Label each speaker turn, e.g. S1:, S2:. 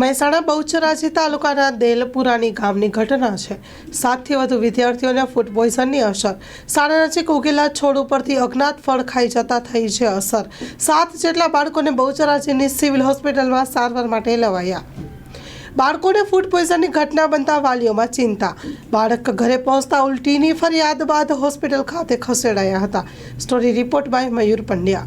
S1: મહેસાણા બહુચરાજી તાલુકાના દેલપુરાની ગામની ઘટના છે. સાતથી વધુ વિદ્યાર્થીઓને ફૂડ પોઈઝનની અસર. શાળા નજીક ઉગેલા છોડ ઉપરથી અજ્ઞાત ફળ ખાઈ જતા થઈ છે અસર. સાત જેટલા બાળકોને બહુચરાજીની સિવિલ હોસ્પિટલમાં સારવાર માટે લવાયા. બાળકોને ફૂડ પોઈઝનની ઘટના બનતા વાલીઓમાં ચિંતા. બાળક ઘરે પહોંચતા ઉલટીની ફરિયાદ બાદ હોસ્પિટલ ખાતે ખસેડાયા હતા. Story report by Mayur Pandya.